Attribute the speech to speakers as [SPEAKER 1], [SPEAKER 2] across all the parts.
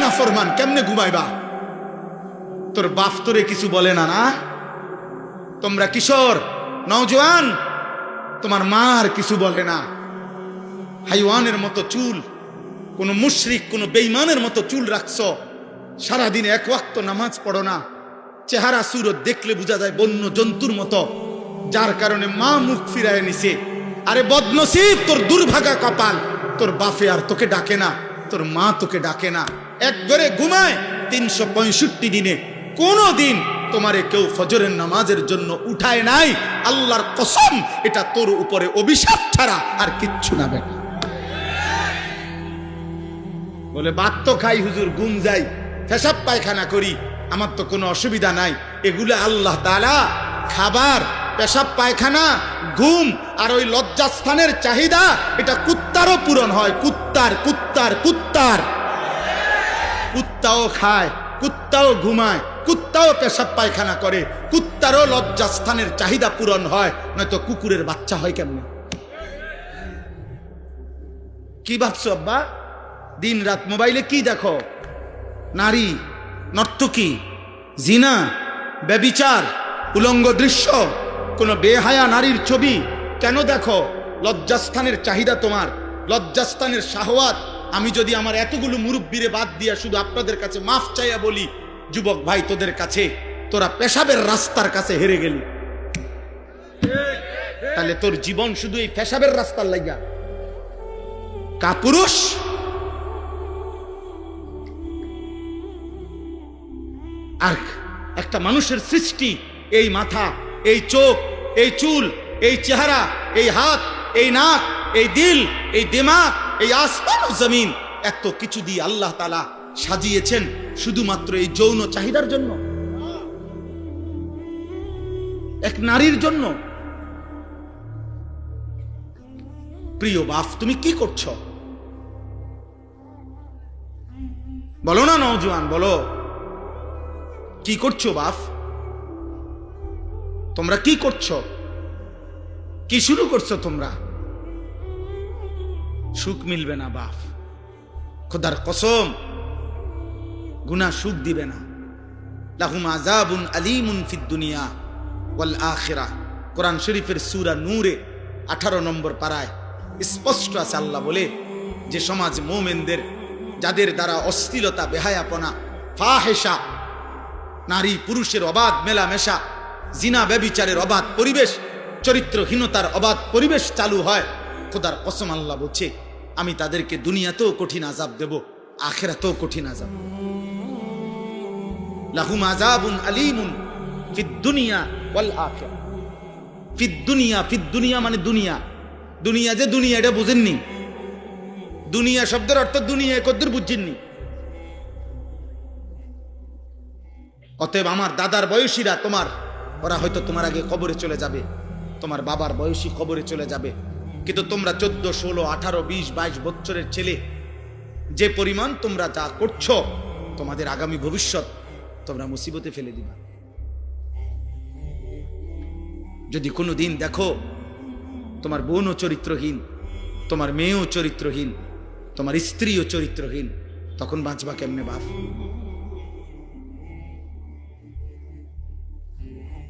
[SPEAKER 1] নাফরমান কেমনে ঘুমাইবা? তোর বাপ তোরে কিছু বলে না না? তোমরা কিশোর নওজোয়ান তোমার মার কিছু বলে না। হাইওয়ানের মতো চুল, কোনো মুশরিক, কোনো বেইমানের মতো চুল রাখছ। সারাদিন এক ওয়াক্ত নামাজ পড়ো না। চেহারা সুরত দেখলে বোঝা যায় বন্য জন্তুর মতো। যার কারণে মা মুখ ফিরায় নিছে। আরে বদনসিব তোর দুর্ভাগা কপাল। তোর বাফে আর তোকে ডাকে না। তোর মা তোকে ডাকে না। এক ঘরে ঘুমায় তিনশো পঁয়ষট্টি দিনে। কোনো দিন তোমারে কেউ ফজরের নামাজের জন্য উঠায় নাই। আল্লাহর কসম, এটা তোর উপরে অভিশাপ ছাড়া আর কিচ্ছু না। বেটা বলে, ভাত তো খাই হুজুর, ঘুম যাই। পেশাব পায়খানা করি, আমার তো কোনো অসুবিধা নাই। এগুলো আল্লাহ তালা খাবার, পেশাব পায়খানা, ঘুম আর ওই লজ্জাস্থানের চাহিদা, এটা কুত্তারও পূরণ হয় কুত্তার কুত্তার কুত্তার। কুত্তাও খায়, কুত্তাও ঘুমায়, কুত্তাও পেশাব পায়খানা করে। কুত্তারও লজ্জাস্থানের চাহিদা পূরণ হয়, নয়তো কুকুরের বাচ্চা হয় কেমনে? কি ভাবছ আব্বা? দিন রাত মোবাইলে কি দেখো? নারী, নর্তকী, জিনা, ব্যবিচার, উলঙ্গ দৃশ্য, কোনো বেহায়া নারীর ছবি কেন দেখো? লজ্জাস্থানের চাহিদা তোমার। লজ্জাস্থানের শাহওয়াত। আমি যদি আমার এতগুলো মুরব্বীরে বাদ দিয়া শুধু আপনাদের কাছে মাফ চাইয়া বলি, যুবক ভাই তোদের কাছে, তোরা পেশাবের রাস্তার কাছে হেরে গেলি। তাহলে তোর জীবন শুধু এই পেশাবের রাস্তার লাইগা। কাপুরুষ! আর একটা মানুষের সৃষ্টি, এই মাথা, এই চোখ, এই চুল, এই চেহারা, এই হাত, এই নাক এই দিল, এই দিমাগ, এই আসমান জমিন, এত কিছু দিয়ে আল্লাহ তালা সাজিয়েছেন শুধুমাত্র এই যৌন চাহিদার জন্য। এক নারীর জন্য। প্রিয় বাপ, তুমি কি করছ? বলো না নওজোয়ান, বলো। কি করছ বাপ? তোমরা কি করছ? কি শুরু করছ তোমরা? সুখ মিলবে না বাপ। খোদার কসম গুনা সুখ দিবে না। লাহুম আজাবুন আলিমুন ফিদ দুনিয়া ওয়াল আখিরা। কোরআন শরীফের সূরা নূরে আঠারো নম্বর পাড়ায় স্পষ্ট আছে আল্লাহ বলে, যে সমাজ মোমেনদের, যাদের দ্বারা অশ্লীলতা, বেহায়াপনা ফাহেসা নারী পুরুষের অবাধ মেলামেশা, জিনা, ব্যবিচারের অবাধ পরিবেশ, চরিত্রহীনতার অবাধ পরিবেশ চালু হয়। খোদার কসম আল্লাহ বলছে, আমি তাদেরকে দুনিয়াতেও কঠিন আজাব দেব, আখেরাতেও কঠিন আজাব লাহুম আজাবুন আলিমুন ফিদ দুনিয়া ওয়াল আখিরা ফিদ দুনিয়া ফিদ দুনিয়া মানে দুনিয়া। দুনিয়া যে দুনিয়া, এটা বুঝেননি? দুনিয়া শব্দের অর্থ দুনিয়া কদ্দুর বুঝছেননি অতএব আমার দাদার বয়সীরা তোমার, ওরা হয়তো তোমার আগে কবরে চলে যাবে। তোমার বাবার বয়সী কবরে চলে যাবে। কিন্তু তোমরা চোদ্দ, ষোলো, আঠারো, বিশ, বাইশ বছরের ছেলে, যে পরিমাণ তোমরা যা করছ, তোমাদের আগামী ভবিষ্যৎ তোমরা মুসিবতে ফেলে দিবা। যদি কোনো দিন দেখো, তোমার বোনও চরিত্রহীন, তোমার মেয়েও চরিত্রহীন, তোমার স্ত্রীও চরিত্রহীন, তখন বাঁচবা কেমনে বাপ?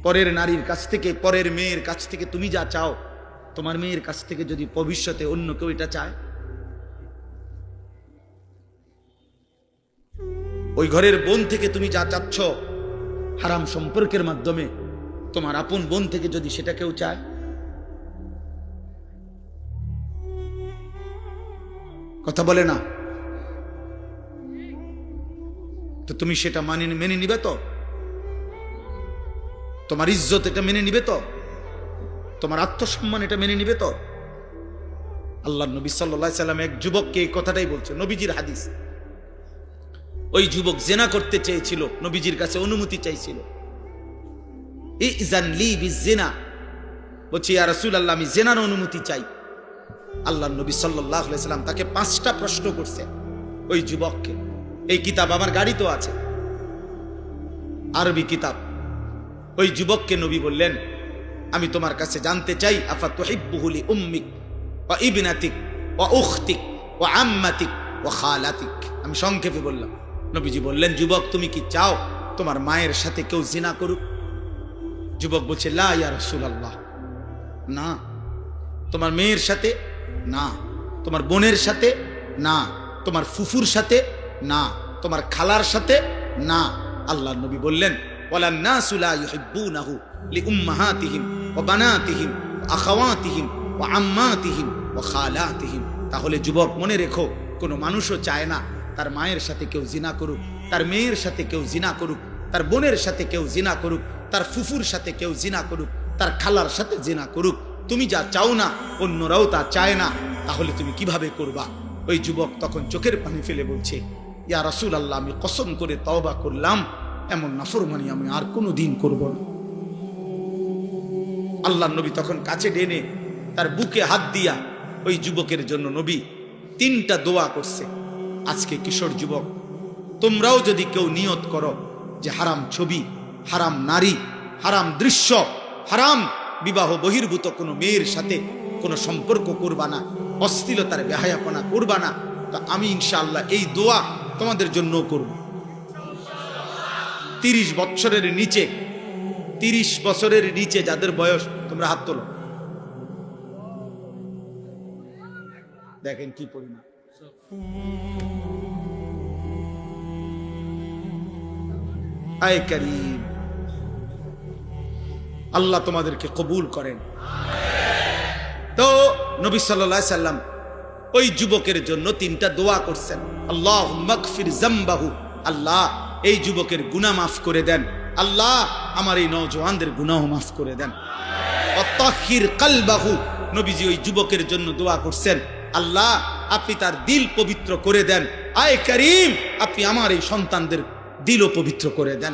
[SPEAKER 1] পরের নারীর কাছ থেকে, পরের মেয়ের কাছ থেকে তুমি যা চাও তোমার মেয়ের কাছ থেকে যদি ভবিষ্যতে অন্য কেউ এটা চায়? ওই ঘরের বোন থেকে তুমি যা চাচ্ছ, হারাম সম্পর্কের মাধ্যমে তোমার আপন বোন থেকে যদি সেটা কেউ চায়? কথা বলে না। তো তুমি সেটা মানি মেনে নিবে তো? তোমার ইজ্জত এটা মেনে নিবে তো? তোমার আত্মসম্মান এটা মেনে নিবে তো? আল্লাহ নবী সাল্লাহ সাল্লাম এক যুবককে এই কথাটাই বলছে, নবীজির হাদিস। ওই যুবক জেনা করতে চেয়েছিল, নবীজির কাছে অনুমতি চাইছিল। ইজান লি জেনা বলছি, ইয়া রাসূল আল্লাহ আমি জেনার অনুমতি চাই। আল্লাহ নবী সাল্লাহ সাল্লাম তাকে পাঁচটা প্রশ্ন করছে ওই যুবককে। এই কিতাব আমার গাড়িতেও আছে। আরবি কিতাব। ওই যুবককে নবী বললেন আমি তোমার কাছে জানতে চাই আফা তুহিব্বুহুলি উম্মিক ও ইবনাতিক ও উখতিক ও আম্মাতিক ও খালাতিক। আমি সংক্ষেপে বললাম, নবীজি বললেন, যুবক, তুমি কি চাও তোমার মায়ের সাথে কেউ জিনা করুক? যুবক বলছে, লা রাসূলুল্লাহ। না। তোমার মেয়ের সাথে? না। তোমার বোনের সাথে? না। তোমার ফুফুর সাথে? না। তোমার খালার সাথে? না। আল্লাহ নবী বললেন ওয়ালান নাসু লা ইউহিব্বুনাহু লিউম্মাহাতিহিম। আখাওয়াতিহিম, ওয়া আম্মাতিহিম, ওয়া খালাতিহিম। তাহলে যুবক, মনে রেখো, কোনো মানুষও চায় না তার মায়ের সাথে কেউ জিনা করুক, তার মেয়ের সাথে কেউ জিনা করুক, তার বোনের সাথে কেউ জিনা করুক, তার ফুফুর সাথে কেউ জিনা করুক, তার খালার সাথে জিনা করুক। তুমি যা চাও না, অন্যরাও তা চায় না, তাহলে তুমি কীভাবে করবা? ওই যুবক তখন চোখের পানি ফেলে বলছে, ইয়া রাসূল আল্লাহ আমি কসম করে তওবা করলাম, এমন নাফরমানি আমি আর কোনো দিন করব না। আল্লাহ নবী তখন কাছে ডেনে তার বুকে হাত দিয়া ওই যুবকের জন্য নবী তিনটা দোয়া করছে। আজকে কিশোর যুবক, তোমরাও যদি কেউ নিয়ত করো যে হারাম ছবি, হারাম নারী, হারাম দৃশ্য, হারাম বিবাহ বহির্ভূত কোনো মেয়ের সাথে কোনো সম্পর্ক করবা না অস্থিরতার বেহায়াপনা করবা না, তো আমি ইনশাআল্লাহ এই দোয়া তোমাদের জন্য করব। তিরিশ বৎসরের নিচে তিরিশ বছরের নিচে যাদের বয়স, তোমরা হাত তোলো। দেখেন কি পরিমাণ। আল্লাহ তোমাদেরকে কবুল করেন। তো নবী সাল্লাহ সাল্লাম ওই যুবকের জন্য তিনটা দোয়া করছেন। আল্লাহ মকফির জাম্বাহু। আল্লাহ, এই যুবকের গুনা মাফ করে দেন। আল্লাহ আমার এই নওজওয়ানদের গুনাহ মাফ করে দেন। অত্তাহির কালবাহু, নবীজি ওই যুবকের জন্য দোয়া করছেন, আল্লাহ আপনি তার দিল পবিত্র করে দেন। আয় করিম, আপনি আমার এই সন্তানদের দিলও পবিত্র করে দেন।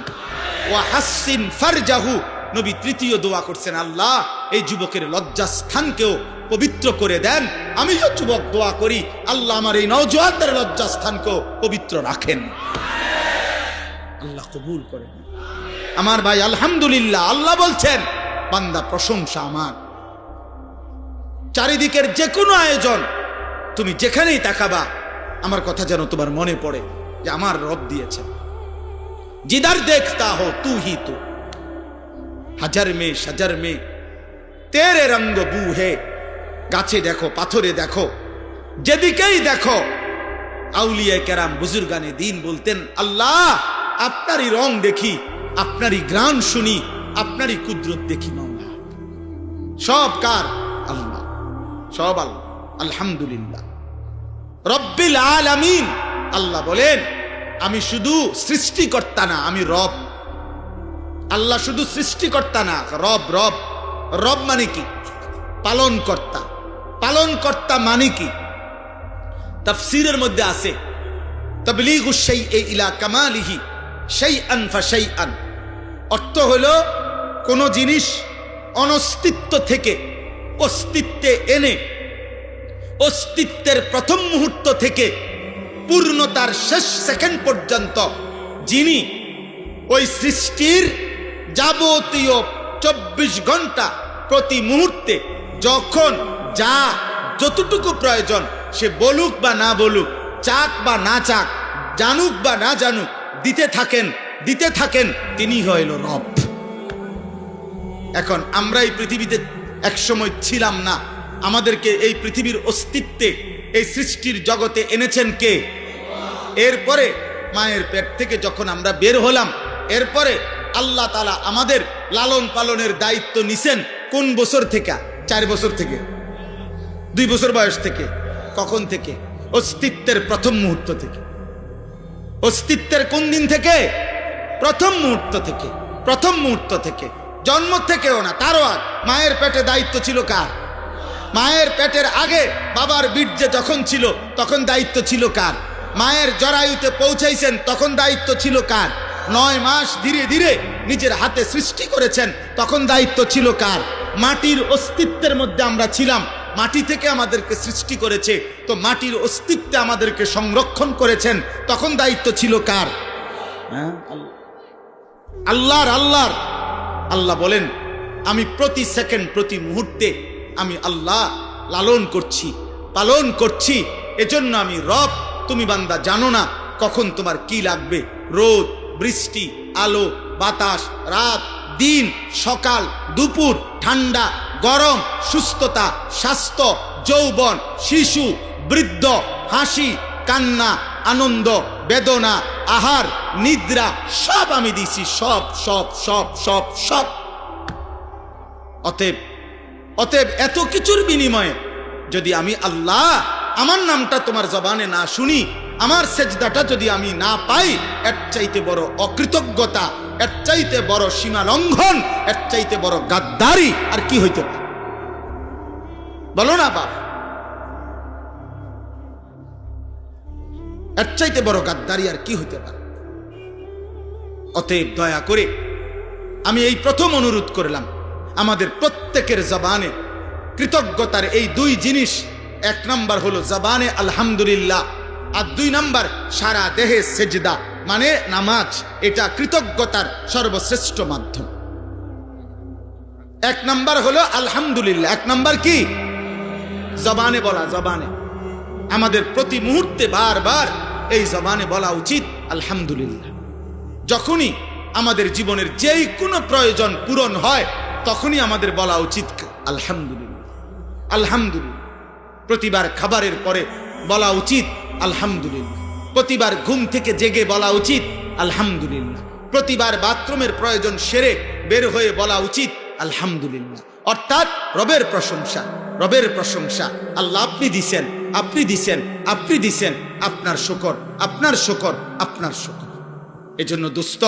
[SPEAKER 1] ওয়া হাসিন ফারজাহু, নবী তৃতীয় দোয়া করছেন, আল্লাহ এই যুবকের লজ্জাস্থানকেও পবিত্র করে দেন। আমি যে যুবক দোয়া করি, আল্লাহ আমার এই নওজোয়ানদের লজ্জাস্থানকেও পবিত্র রাখেন। আল্লাহ কবুল করেন। আমার ভাই, আলহামদুলিল্লাহ, আল্লাহ বলছেন, বান্দা, প্রশংসা আমার। চারিদিকের যে কোনো আয়োজন তুমি যেখানেই তাকাবা, আমার কথা যেন তোমার মনে পড়ে যে আমার রব দিয়েছে জিদার দেখতা হো, তু হি তু। হাজার মে, সাজার মেয়ে তেরে রঙ্গ বু হে গাছে দেখো, পাথরে দেখো, যেদিকেই দেখো আউলিয়া কেরাম বুজুর্গানে দিন বলতেন, আল্লাহ, আপনারই রং দেখি আপনারই গ্রাণ শুনি, আপনারই কুদরত দেখি মাওলা। সব কার? আল্লাহ। সব আল্লাহ আলহামদুলিল্লাহ। রব্বিল আলামিন, আল্লাহ বলেন, আমি শুধু সৃষ্টিকর্তা না, আমি রব। আল্লাহ শুধু সৃষ্টিকর্তা না, রব রব। রব মানে কি? পালন কর্তা পালন কর্তা মানে কি? তাফসিরের মধ্যে আছে, তবলিগু সেই এ ইলা কামালিহি সেই আন ফা সেই আন অর্থ হলো কোনো জিনিস অনস্তিত্ব থেকে অস্তিত্বে এনে, অস্তিত্বের প্রথম মুহূর্ত থেকে পূর্ণতার শেষ সেকেন্ড পর্যন্ত যিনি ওই সৃষ্টির যাবতীয় চব্বিশ ঘণ্টা প্রতি মুহূর্তে যখন যা যতটুকু প্রয়োজন সে বলুক বা না বলুক, চাক বা না চাক, জানুক বা না জানুক, দিতে থাকেন দিতে থাকেন তিনি হইল রব। এখন আমরা এই পৃথিবীতে একসময় ছিলাম না। আমাদেরকে এই পৃথিবীর অস্তিত্বে, এই সৃষ্টির জগতে এনেছেন কে? এরপরে মায়ের পেট থেকে যখন আমরা বের হলাম, এরপরে আল্লাহ তালা আমাদের লালন পালনের দায়িত্ব নিছেন কোন বছর থেকে? চার বছর থেকে। দুই বছর বয়স থেকে। কখন থেকে? অস্তিত্বের প্রথম মুহূর্ত থেকে। অস্তিত্বের কোন দিন থেকে? প্রথম মুহূর্ত থেকে, প্রথম মুহূর্ত থেকে, জন্ম থেকেও না, তারও আগ মায়ের পেটে দায়িত্ব ছিল কার? মায়ের পেটের আগে বাবার বীর্যে যখন ছিল, তখন দায়িত্ব ছিল কার? মায়ের জরায়ুতে পৌঁছাইছেন, তখন দায়িত্ব ছিল কার? নয় মাস ধীরে ধীরে নিজের হাতে সৃষ্টি করেছেন, তখন দায়িত্ব ছিল কার? মাটির অস্তিত্বের মধ্যে আমরা ছিলাম, মাটি থেকে আমাদেরকে সৃষ্টি করেছে, তো মাটির অস্তিত্বে আমাদেরকে সংরক্ষণ করেছেন, তখন দায়িত্ব ছিল কার? হ্যাঁ আল্লাহর আল্লাহর। আল্লাহ বলেন, আমি প্রতি সেকেন্ড, প্রতি মুহূর্তে আমি আল্লাহ লালন করছি, পালন করছি। এজন্য আমি রব, তুমি বান্দা জানো না কখন তোমার কি লাগবে। রোদ, বৃষ্টি, আলো, বাতাস, রাত, দিন, সকাল, দুপুর, ঠান্ডা, গরম, সুস্থতা, স্বাস্থ্য, যৌবন, শিশু, বৃদ্ধ, হাসি, কান্না, আনন্দ বেদনা, আহার, নিদ্রা, সব আমি দিছি সব সব সব সব সব। অতএব অতএব এত কিছুর বিনিময়ে যদি আমি আল্লাহ, আমার নামটা তোমার জবানে না শুনি, আমার সেজদাটা যদি আমি না পাই, এর চাইতে বড় অকৃতজ্ঞতা, এর চাইতে বড় সীমা লঙ্ঘন, এর চাইতে বড় গাদ্দারি, আর কি হইতে পারে? বলো না বাপ। এর চাইতে বড় গাদ্দারি আর কি হইতে পারে? অতএব দয়া করে আমি এই প্রথম অনুরোধ করলাম, আমাদের প্রত্যেকের জবানে কৃতজ্ঞতার এই দুই জিনিস, এক নাম্বার হলো জবানে আলহামদুলিল্লাহ আর দুই নাম্বার সারা দেহে সেজদা মানে নামাজ, এটা কৃতজ্ঞতার সর্বশ্রেষ্ঠ মাধ্যম। এক নাম্বার হলো আলহামদুলিল্লাহ, এক নাম্বার কি? জবানে বলা, জবানে। আমাদের প্রতি মুহূর্তে বারবার এই জবানে বলা উচিত, আলহামদুলিল্লাহ। যখনই আমাদের জীবনের যেই কোনো প্রয়োজন পূরণ হয়, তখনই আমাদের বলা উচিত, আলহামদুলিল্লাহ। আলহামদুলিল্লাহ। প্রতিবার খাবারের পরে বলা উচিত, আলহামদুলিল্লাহ। প্রতিবার ঘুম থেকে জেগে বলা উচিত, আলহামদুলিল্লাহ। প্রতিবার বাথরুমের প্রয়োজন সেরে বের হয়ে বলা উচিত, আলহামদুলিল্লাহ। অর্থাৎ রবের প্রশংসা। রবের প্রশংসা। আল্লাহ আপনি দিছেন আপনি দিছেন আপনি দিছেন। আপনার শকর আপনার শকর আপনার শকর। এজন্য দুস্থ,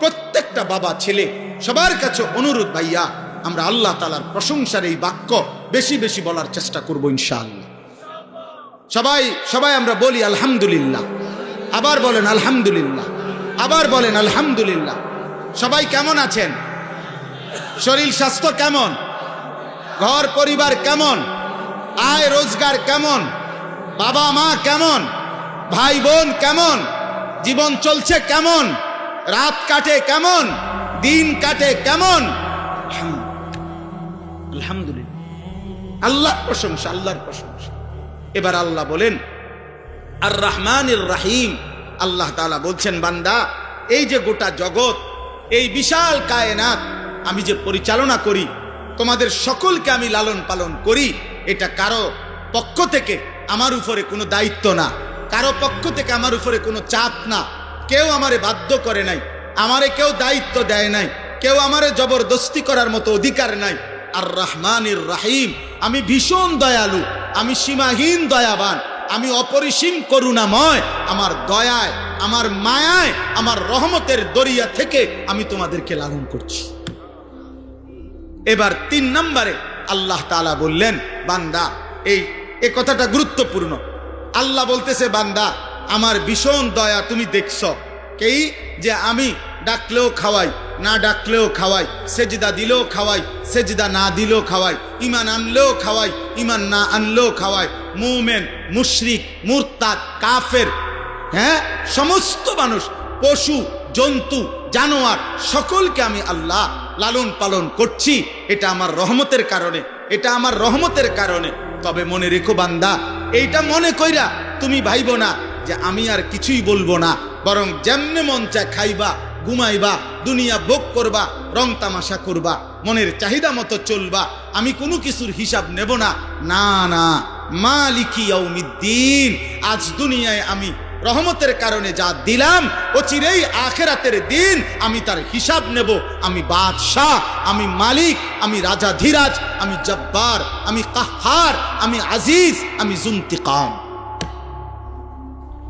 [SPEAKER 1] প্রত্যেকটা বাবা, ছেলে, সবার কাছে অনুরোধ, ভাইয়া, আমরা আল্লাহ তালার প্রশংসার এই বাক্য বেশি বেশি বলার চেষ্টা করব ইনশাআল্লাহ। সবাই সবাই আমরা বলি আলহামদুলিল্লাহ। আবার বলেন আলহামদুলিল্লাহ। আবার বলেন আলহামদুলিল্লাহ। সবাই কেমন আছেন? শরীর স্বাস্থ্য কেমন? ঘর, পরিবার কেমন? আয়, রোজগার কেমন? বাবা মা কেমন? ভাই বোন কেমন? জীবন চলছে কেমন? রাত কাটে কেমন? দিন কাটে কেমন? আলহামদুলিল্লাহ। আল্লাহর প্রশংসা আল্লাহর প্রশংসা। এবার আল্লাহ বলেন আর রহমান রাহিম। আল্লাহ তাআলা বলছেন, বান্দা, এই যে গোটা জগৎ, এই বিশাল কায়নাত, আমি যে পরিচালনা করি তোমাদের সকলকে আমি লালন পালন করি। এটা কারও পক্ষ থেকে আমার উপরে কোনো দায়িত্ব না। কারও পক্ষ থেকে আমার উপরে কোনো চাপ না। কেউ আমারে বাধ্য করে নাই। আমারে কেউ দায়িত্ব দেয় নাই। কেউ আমারে জবরদস্তি করার মতো অধিকার নাই। আর রহমানির রাহিম, আমি ভীষণ দয়ালু, আমি সীমাহীন দয়াবান, আমি অপরিসীম করুণাময়। আমার দয়ায়, আমার মায়ায়, আমার রহমতের দরিয়া থেকে আমি তোমাদেরকে লালন করছি। এবার তিন নম্বরে আল্লাহ তালা বললেন, বান্দা, এই, এ কথাটা গুরুত্বপূর্ণ। আল্লাহ বলতেছে, বান্দা, আমার ভীষণ দয়া তুমি দেখছ। কেই? যে আমি ডাকলেও খাওয়াই, না ডাকলেও খাওয়াই, সেজদা দিলেও খাওয়াই, সেজদা না দিলেও খাওয়াই ইমান আনলেও খাওয়াই ইমান না আনলেও খাওয়াই, মুমেন, মুশরিক, মুরতাদ, কাফের হ্যাঁ সমস্ত মানুষ, পশু, জন্তু জানোয়ার, সকলকে আমি আল্লাহ লালন পালন করছি। এটা আমার রহমতের কারণে, এটা আমার রহমতের কারণে। তবে মনে রেখো বান্দা, এইটা মনে কইরা তুমি ভাইব না যে আমি আর কিছুই বলব না। বরং যেমনে মন চায় খাইবা, ঘুমাইবা, দুনিয়া ভোগ করবা, রং তামাশা করবা, মনের চাহিদা মতো চলবা, আমি কোনো কিছুর হিসাব নেব না। না মালিকি দিন আজ দুনিয়ায় আমি রহমতের কারণে যা দিলাম, ও চিরেই আখেরাতের দিন আমি তার হিসাব নেব। আমি বাদশাহ, আমি মালিক, আমি রাজা ধীরাজ, আমি জব্বার, আমি কাহার, আমি আজিজ, আমি জুন্তিকাম।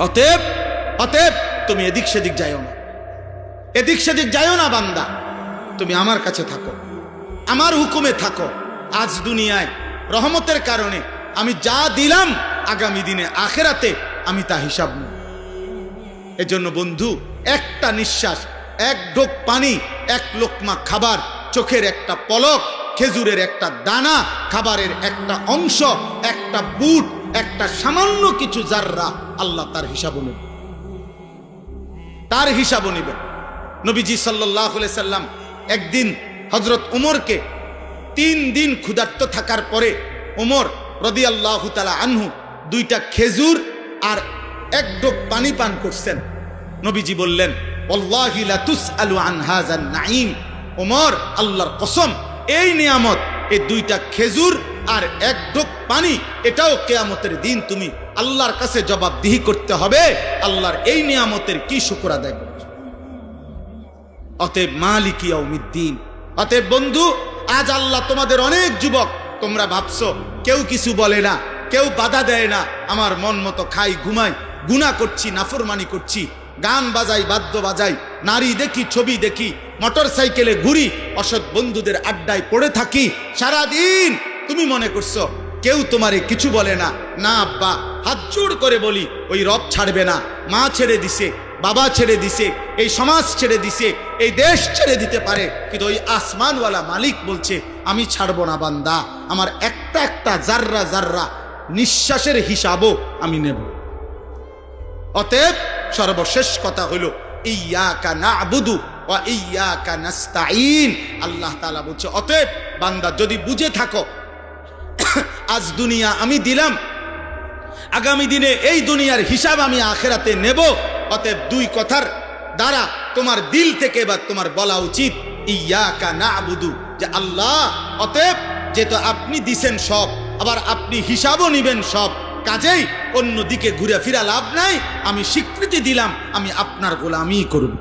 [SPEAKER 1] অতএব অতএব তুমি এদিক সেদিক যাইও না। এদিক সেদিক যাইও না, বান্দা। তুমি আমার কাছে থাকো। আমার হুকুমে থাকো। আজ দুনিয়ায় রহমতের কারণে আমি যা দিলাম, আগামী দিনে আখেরাতে আমি তা হিসাব নেব। এজন্য বন্ধু, একটা নিঃশ্বাস, এক ঢোক পানি, এক লোকমা খাবার, চোখের একটা পলক, খেজুরের একটা দানা, খাবারের একটা অংশ, একটা বুট, একটা সামান্য কিছু জাররা আল্লাহ তার হিসাবও নেবে। তার হিসাবও নেবেন নবীজি সাল্লাহ সাল্লাম একদিন হজরত উমরকে তিন দিন ক্ষুধার্ত থাকার পরে উমর রদি আল্লাহ তালা আনহু দুইটা খেজুর আর এক ডোক পানি পান করছেন। নবীজি বললেন, "ওয়াল্লাহি লা তুসআলু আন হাযান নাঈম। ওমর, আল্লাহর কসম, এই নিয়ামত, এই দুইটা খেজুর আর এক ডোক পানি, এটাও কেয়ামতের দিন তুমি আল্লাহর কাছে জবাবদিহি করতে হবে। আল্লাহর এই নিয়ামতের কি শুকর আদায় করছ? অতএব মালিক ইয়াউমিদ্দিন। অতএব বন্ধু, আজ আল্লাহ তোমাদের অনেক যুবক, তোমরা ভাবছ, কেউ কিছু বলে না, কেউ বাধা দেয় না, আমার মন মতো খাই, ঘুমাই গুণা করছি, নাফরমানি করছি। গান বাজাই, বাদ্য বাজাই, নারী দেখি, ছবি দেখি, মোটর সাইকেলে ঘুরি, অসৎ বন্ধুদের আড্ডায় পড়ে থাকি। সারাদিন তুমি মনে করছ, কেউ তোমারে কিছু বলে না। না আব্বা, হাত জোড় করে বলি, ওই রব ছাড়বে না। মা ছেড়ে দিছে, বাবা ছেড়ে দিছে, এই সমাজ ছেড়ে দিছে, এই দেশ ছেড়ে দিতে পারে। কিন্তু ওই আসমানওয়ালা মালিক বলছে, আমি ছাড়বো না বান্দা, আমার একটা একটা জাররা জাররা নিঃশ্বাসের হিসাবও আমি নেব। অতএব সর্বশেষ কথা হলো ইয়াকা না আবুদু ইয়াকা নাস্তাইন আল্লাহ তাআলা বলছে, অতএব বান্দা যদি বুঝে থাকো, আজ দুনিয়া আমি দিলাম, আগামী দিনে এই দুনিয়ার হিসাব আমি আখেরাতে নেব। অতএব দুই কথার দ্বারা তোমার দিল থেকে বা তোমার বলা উচিত, ইয়াকা না আবুদু যে আল্লাহ, অতএব যেহেতু আপনি দিছেন সব, আবার আপনি হিসাবও নিবেন সব কাজেই অন্য দিকে ঘুরে ফিরা লাভ নাই। আমি স্বীকৃতি দিলাম, আমি আপনার গোলামি করব।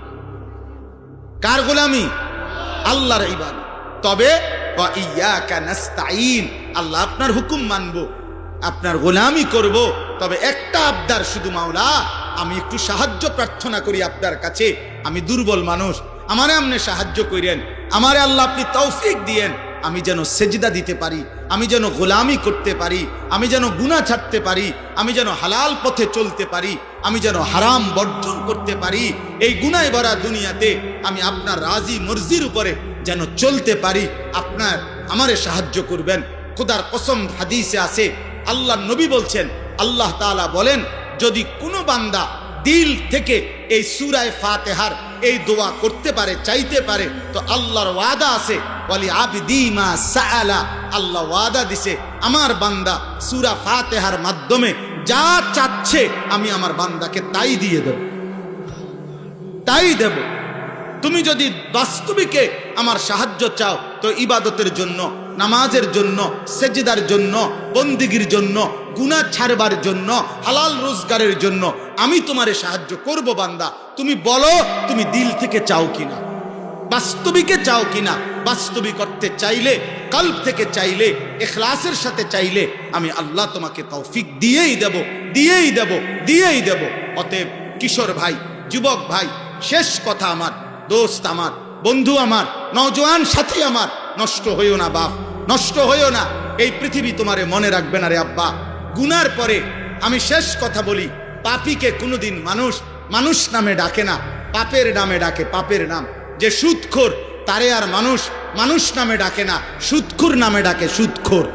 [SPEAKER 1] কার গোলামি? আল্লাহর ইবাদ তবে আল্লাহ আপনার হুকুম মানব। আপনার গোলামি করব, তবে একটা আবদার শুধু মাওলা, আমি একটু সাহায্য প্রার্থনা করি আপনার কাছে। আমি দুর্বল মানুষ, আমারে আপনি সাহায্য করেন, আমারে আল্লাহ আপনি তৌফিক দিয়েন। আমি যেন সেজদা দিতে পারি, আমি যেন গোলামি করতে পারি, আমি যেন গুণা ছাড়তে পারি, আমি যেন হালাল পথে চলতে পারি, আমি যেন হারাম বর্জন করতে পারি, এই গুনায় ভরা দুনিয়াতে আমি আপনার রাজি মর্জির উপরে যেন চলতে পারি, আপনার আমারে সাহায্য করবেন। খোদার কসম হাদিসে আছে, আল্লাহ নবী বলছেন, আল্লাহ তাআলা বলেন, যদি কোনো বান্দা দিল থেকে এই সুরায় ফাতেহার এই দোয়া করতে পারে, চাইতে পারে, তো আল্লাহর ওয়াদা আছে বলি আবদিমা সাআলা, আল্লাহ ওয়াদা দিছে, আমার বান্দা সুরা ফাতেহার মাধ্যমে যা চাচ্ছে আমি আমার বান্দাকে তাই দিয়ে দেব। তাই দেব। তুমি যদি বাস্তবিকে আমার সাহায্য চাও, তো ইবাদতের জন্য নামাজের জন্য, সেজদার জন্য, বন্দিগির জন্য, গুনাহ ছাড়বার জন্য, হালাল রোজগারের জন্য আমি তোমারে সাহায্য করব বান্দা। তুমি বলো, তুমি দিল থেকে চাও কিনা? বাস্তবিকে চাও কিনা? বাস্তবিক করতে চাইলে, কল্প থেকে চাইলে, এখলাসের সাথে চাইলে আমি আল্লাহ তোমাকে তৌফিক দিয়েই দেব দিয়েই দেব দিয়েই দেব। অতএব কিশোর ভাই, যুবক ভাই, শেষ কথা আমার, দোস্ত আমার, বন্ধু আমার, নওজোয়ান সাথী আমার নষ্ট হইও না বাপ, নষ্ট হইও না। এই পৃথিবী তোমারে মনে রাখবে না রে আব্বা। গুনার পরে আমি শেষ কথা বলি, পাপিকে কোনোদিন মানুষ মানুষ নামে ডাকে না, পাপের নামে ডাকে পাপের নাম। যে সুদখোর তারে আর মানুষ মানুষ নামে ডাকে না সুদখোর নামে ডাকে সুদখোর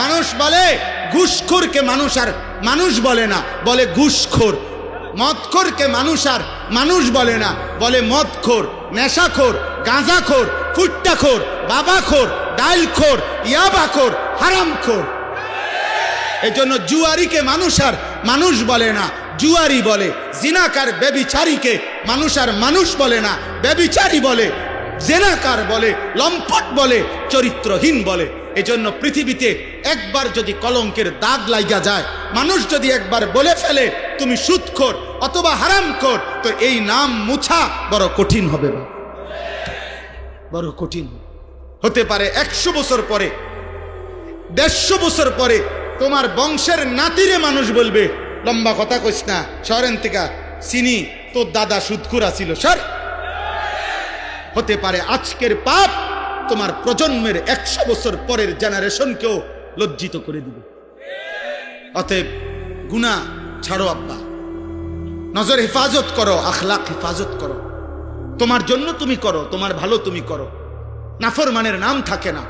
[SPEAKER 1] মানুষ বলে ঘুষখোরকে মানুষ আর মানুষ বলে না, বলে ঘুষখোর। মদখোরকে মানুষ আর মানুষ বলে না, বলে মদখোর, নেশাখোর, গাঁজাখোর। ফুট্টাখোর, বাবাখোর ডাইলখোর ইয়াবাখোর, হারামখোর। জন্য জুয়ারিকে মানুষ আর মানুষ বলে না, জুয়ারি বলে। জিনাকার বেবিচারীকে মানুষ আর মানুষ বলে না বেবিচারি বলে, জেনাকার বলে, লম্পট বলে, চরিত্রহীন বলে। এজন্য পৃথিবীতে একবার যদি কলঙ্কের দাগ লাইগা যায়, মানুষ যদি একবার বলে ফেলে, তুমি সুদখোর অথবা হারাম হারামখোর, তো এই নাম মুছা বড় কঠিন হবে বা। বড় কঠিন। হতে পারে একশো বছর পরে, দেড়শো বছর পরে তোমার বংশের নাতিরে মানুষ বলবে, লম্বা কথা কইস না সরেন থেকে চিনি তোর দাদা সুদখুরা ছিল সর। হতে পারে আজকের পাপ তোমার প্রজন্মের একশো বছর পরের জেনারেশনকেও লজ্জিত করে দিবে। অতএব গুণা ছাড়ো আব্বা। নজর হেফাজত করো আখলাক হেফাজত করো। তোমার জন্য তুমি করো, তোমার ভালো তুমি করো। নাফরমানের নাম থাকে না।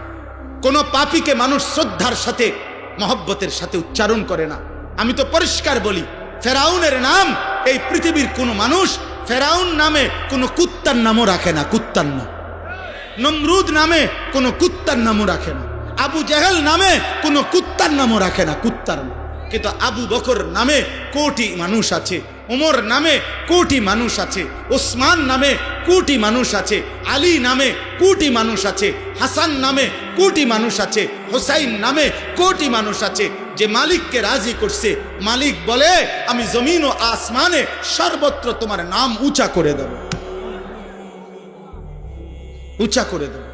[SPEAKER 1] কোনো পাপীকে মানুষ শ্রদ্ধার সাথে, মহব্বতের সাথে উচ্চারণ করে না। আমি তো পরিষ্কার বলি, ফেরাউনের নাম, এই পৃথিবীর কোনো মানুষ ফেরাউন নামে কোনো কুত্তার নামও রাখে না, কুত্তার নাম নমরুদ নামে কোনো কুত্তার নামও রাখে না। আবু জেহেল নামে কোনো কুত্তার নামও রাখে না, কুত্তার নাম কিন্তু আবু বকর নামে কোটি মানুষ আছে ওমর নামে কোটি মানুষ আছে, ওসমান নামে কোটি মানুষ আছে, আলী নামে কোটি মানুষ আছে, হাসান নামে কোটি মানুষ আছে, হোসাইন নামে কোটি মানুষ আছে। যে মালিককে রাজি করছে, মালিক বলে, আমি জমিন ও আসমানে সর্বত্র তোমার নাম উঁচা করে দেব। উঁচা করে দেব।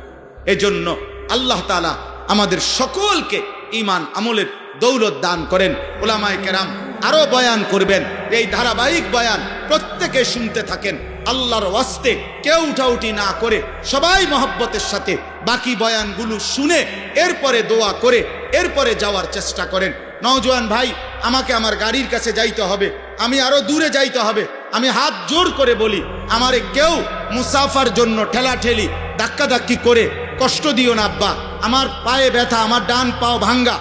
[SPEAKER 1] এজন্য আল্লাহ তালা আমাদের সকলকে ইমান আমলের দৌলত দান করেন। ওলামায় কেরাম আরও বয়ান করবেন। এই ধারাবাহিক বয়ান প্রত্যেকে শুনতে থাকেন। আল্লাহর ওয়াস্তে কেউ উঠাউটি না করে সবাই মহব্বতের সাথে বাকি বয়ানগুলো শুনে এরপরে দোয়া করে এরপরে যাওয়ার চেষ্টা করেন। নওজোয়ান ভাই, আমাকে আমার গাড়ির কাছে যাইতে হবে। আমি আরও দূরে যাইতে হবে। আমি হাত জোর করে বলি, আমারে কেউ মুসাফার জন্য ঠেলাঠেলি, ধাক্কাধাক্কি করে কষ্ট দিও না আব্বা। আমার পায়ে ব্যথা, আমার ডান পাও ভাঙ্গা।